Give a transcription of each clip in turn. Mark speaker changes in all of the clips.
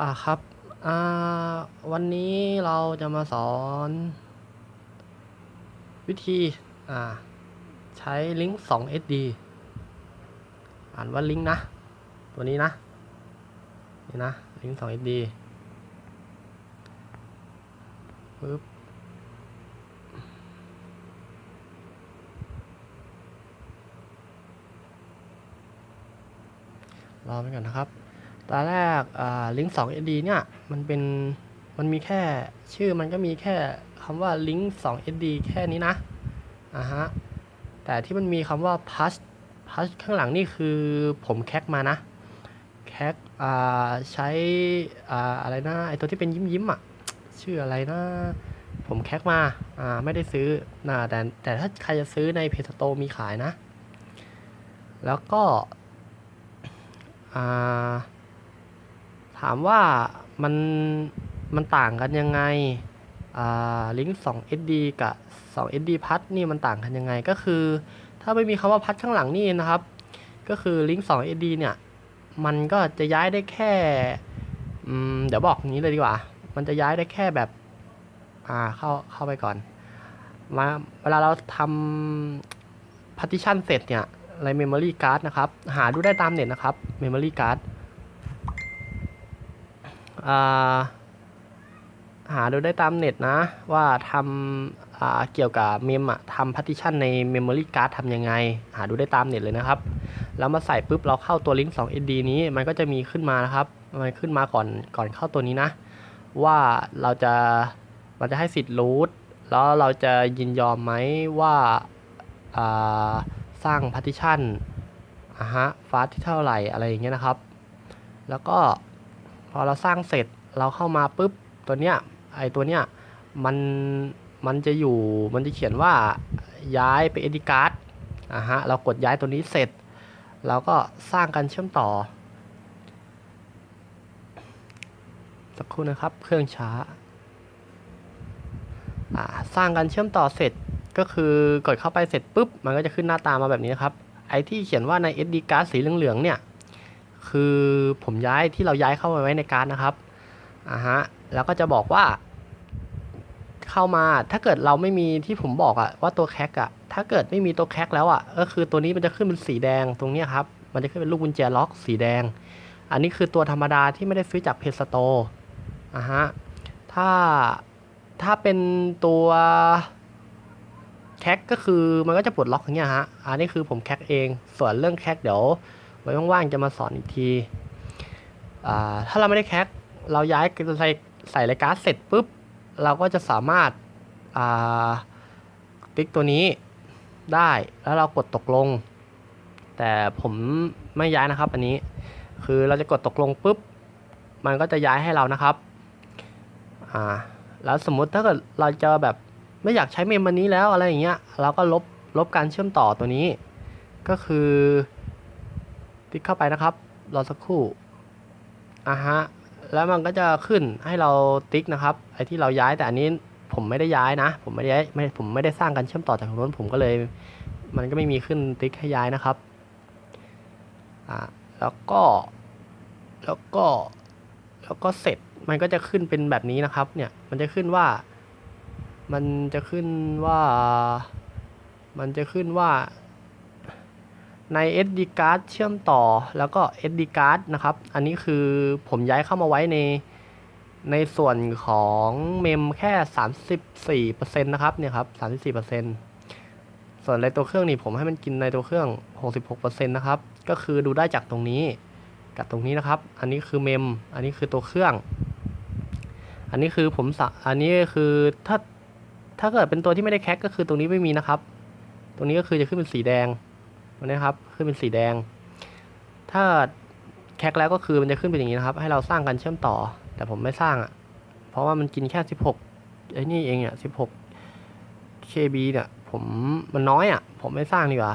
Speaker 1: อ่าครับ อ่า วันนี้เราจะมาสอน วิธี อ่า ใช้ลิงก์ 2SD อ่านว่าลิงก์นะ ตัวนี้นะ นี่นะ ลิงก์ 2SD ปึ๊บ รอไปก่อนนะครับ ตอนแรกอ่าลิงก์ 2SD เนี่ยมันเป็นมันมีแค่ชื่อมันก็มีแค่คำว่าลิงก์ 2SD แค่นี้นะอ่าฮะแต่ที่มันมีคำว่า plus plus ข้างหลังนี่คือผมแคกมานะแคกอ่าใช้อ่าอะไรนะไอตัวที่เป็นยิ้มยิ้มอะชื่ออะไรนะผมแคกมาอ่าไม่ได้ซื้อนะแต่แต่ถ้าใครจะซื้อในเพจโตมีขายนะ แล้วก็อ่า ถามว่ามันมันต่างกันยังไงอ่าลิงก์ 2SD กับ 2SD พัดนี่มันต่างกันยังไงก็คือ ถ้าไม่มีคำว่าพัดข้างหลังนี่นะครับ ก็คือลิงก์ 2SD เนี่ย มันก็จะย้ายได้แค่เดี๋ยวบอกอย่างนี้เลยดีกว่า มันจะย้ายได้แค่แบบอ่าเข้าเข้าไปก่อนมาเวลาเราทำ partition เสร็จเนี่ยใน memory card นะครับ หาดูได้ตามเน็ตนะครับ memory card อ่า หาดูได้ตามเน็ตนะ ว่าทำเกี่ยวกับเมมอะทำ partition ใน memory card ทำยังไง หาดูได้ตามเน็ตเลยนะครับ แล้วมาใส่ปุ๊บเราเข้าตัวลิงก์ 2SD นี้มันก็จะมีขึ้นมานะครับมันขึ้นมาก่อนก่อนเข้าตัวนี้นะ ว่าเราจะมันจะให้สิทธิ์รูทแล้วเราจะยินยอมไหมว่าาสร้าง partition อะฮะฟาสที่เท่าไหร่อะไรอย่างเงี้ยนะครับ แล้วก็ อเราสร้างเสร็จเราเข้ามาปุ๊บตัวเนี้ยไอตัวเนี้ยมันมันจะอยู่มันจะเขียนว่าย้ายไป edit card อะฮะเรากดย้ายตัวนี้เสร็จ เราก็สร้างการเชื่อมต่อ สักครู่นะครับเครื่องช้าอ่าสร้างการเชื่อมต่อเสร็จก็คือกดเข้าไปเสร็จปุ๊บมันก็จะขึ้นหน้าตามาแบบนี้นะครับไอที่เขียนว่าใน SD card สีเหลืองๆเนี่ย คือผมย้ายที่เราย้ายเข้ามาไว้ในการ์ดนะครับอ่าฮะแล้วก็จะบอกว่า เข้ามาถ้าเกิดเราไม่มีที่ผมบอกอะว่าตัวแคกอะถ้าเกิดไม่มีตัวแคกแล้วอะก็คือตัวนี้มันจะขึ้นเป็นสีแดงตรงนี้ครับ มันจะขึ้นเป็นลูกกุญแจล็อกสีแดง อันนี้คือตัวธรรมดาที่ไม่ได้ซื้อจากเพจสโตร์อ่าฮะถ้าถ้าเป็นตัวแคกก็คือมันก็จะปลดล็อกอย่างเงี้ยฮะ อันนี้คือผมแคกเอง ส่วนเรื่องแคกเดี๋ยว ไว้ว่างๆจะมาสอนอีกทีถ้าเราไม่ได้แคกเราย้ายใส่ใส่รายการ์เสร็จปุ๊บ เราก็จะสามารถาติ๊กตัวนี้ได้แล้วเรากดตกลง แต่ผมไม่ย้ายนะครับอันนี้ คือเราจะกดตกลงปุ๊บ มันก็จะย้ายให้เรานะครับอ่าแล้วสมมุติถ้าเกิดเราจะแบบไม่อยากใช้เมมอันนี้แล้วอะไรอย่างเงี้ยเราก็ลบลบการเชื่อมต่อตัวนี้ ก็คือ ติ๊กเข้าไปนะครับ รอสักครู่อ่าฮะ แล้วมันก็จะขึ้นให้เราติ๊กนะครับ ไอ้ที่เราย้ายแต่อันนี้ผมไม่ได้ย้ายนะ ผมไม่ได้ย้ายไม่ผมไม่ได้สร้างการเชื่อมต่อจากตรงนู้นผมก็เลย มันก็ไม่มีขึ้นติ๊กให้ย้ายนะครับอ่าแล้วก็ แล้วก็ แล้วก็เสร็จ มันก็จะขึ้นเป็นแบบนี้นะครับ เนี่ย มันจะขึ้นว่า มันจะขึ้นว่า มันจะขึ้นว่า ใน SD card เชื่อมต่อแล้วก็ SD card นะครับ อันนี้คือผมย้ายเข้ามาไว้ในในส่วนของเมมแค่ 34%นะครับเนี่ยครับ 34%ส่วนในตัวเครื่องนี่ผมให้มันกินในตัวเครื่อง 66%นะครับ ก็คือดูได้จากตรงนี้กับตรงนี้นะครับ อันนี้คือเมม อันนี้คือตัวเครื่อง อันนี้คือผมสอันนี้คือถ้าถ้าเกิดเป็นตัวที่ไม่ได้แคคก็คือตรงนี้ไม่มีนะครับ ตรงนี้ก็คือจะขึ้นเป็นสีแดง ตรงนี้ครับขึ้นเป็นสีแดง ถ้าแคคแล้วก็คือมันจะขึ้นเป็นอย่างนี้นะครับ ให้เราสร้างการเชื่อมต่อ แต่ผมไม่สร้างอะ เพราะว่ามันกินแค่ 16ไอ้นี่เองอะ16 KB เนี่ยผมมันน้อยอะ ผมไม่สร้างดีกว่า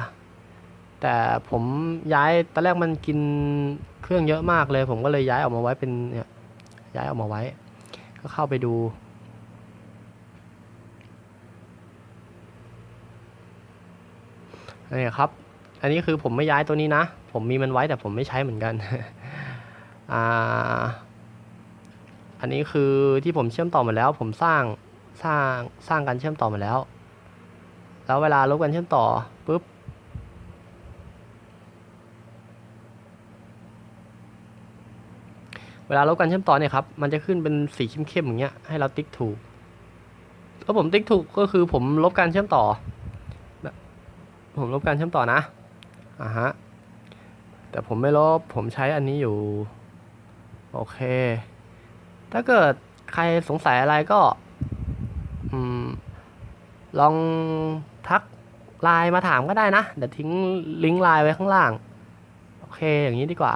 Speaker 1: แต่ผมย้ายตอนแรกมันกินเครื่องเยอะมากเลย ผมก็เลยย้ายออกมาไว้เป็นเนี่ยย้ายออกมาไว้ ก็เข้าไปดูนี่ครับ อันนี้คือผมไม่ย้ายตัวนี้นะ ผมมีมันไว้แต่ผมไม่ใช้เหมือนกันอ่าอันนี้คือที่ผมเชื่อมต่อมาแล้ว ผมสร้างสร้างสร้างการเชื่อมต่อมาแล้ว แล้วเวลาลบการเชื่อมต่อปุ๊บเวลาลบการเชื่อมต่อเนี่ยครับ มันจะขึ้นเป็นสีเข้มๆอย่างเงี้ย ให้เราติ๊กถูกแล้วผมติ๊กถูกก็คือผมลบการเชื่อมต่อ ผมลบการเชื่อมต่อนะ อ่าฮะ แต่ผมไม่ลบ ผมใช้อันนี้อยู่ โอเค ถ้าเกิดใครสงสัยอะไรก็ลองทักไลน์มาถามก็ได้นะ เดี๋ยวทิ้งลิงก์ไลน์ไว้ข้างล่าง โอเค อย่างนี้ดีกว่า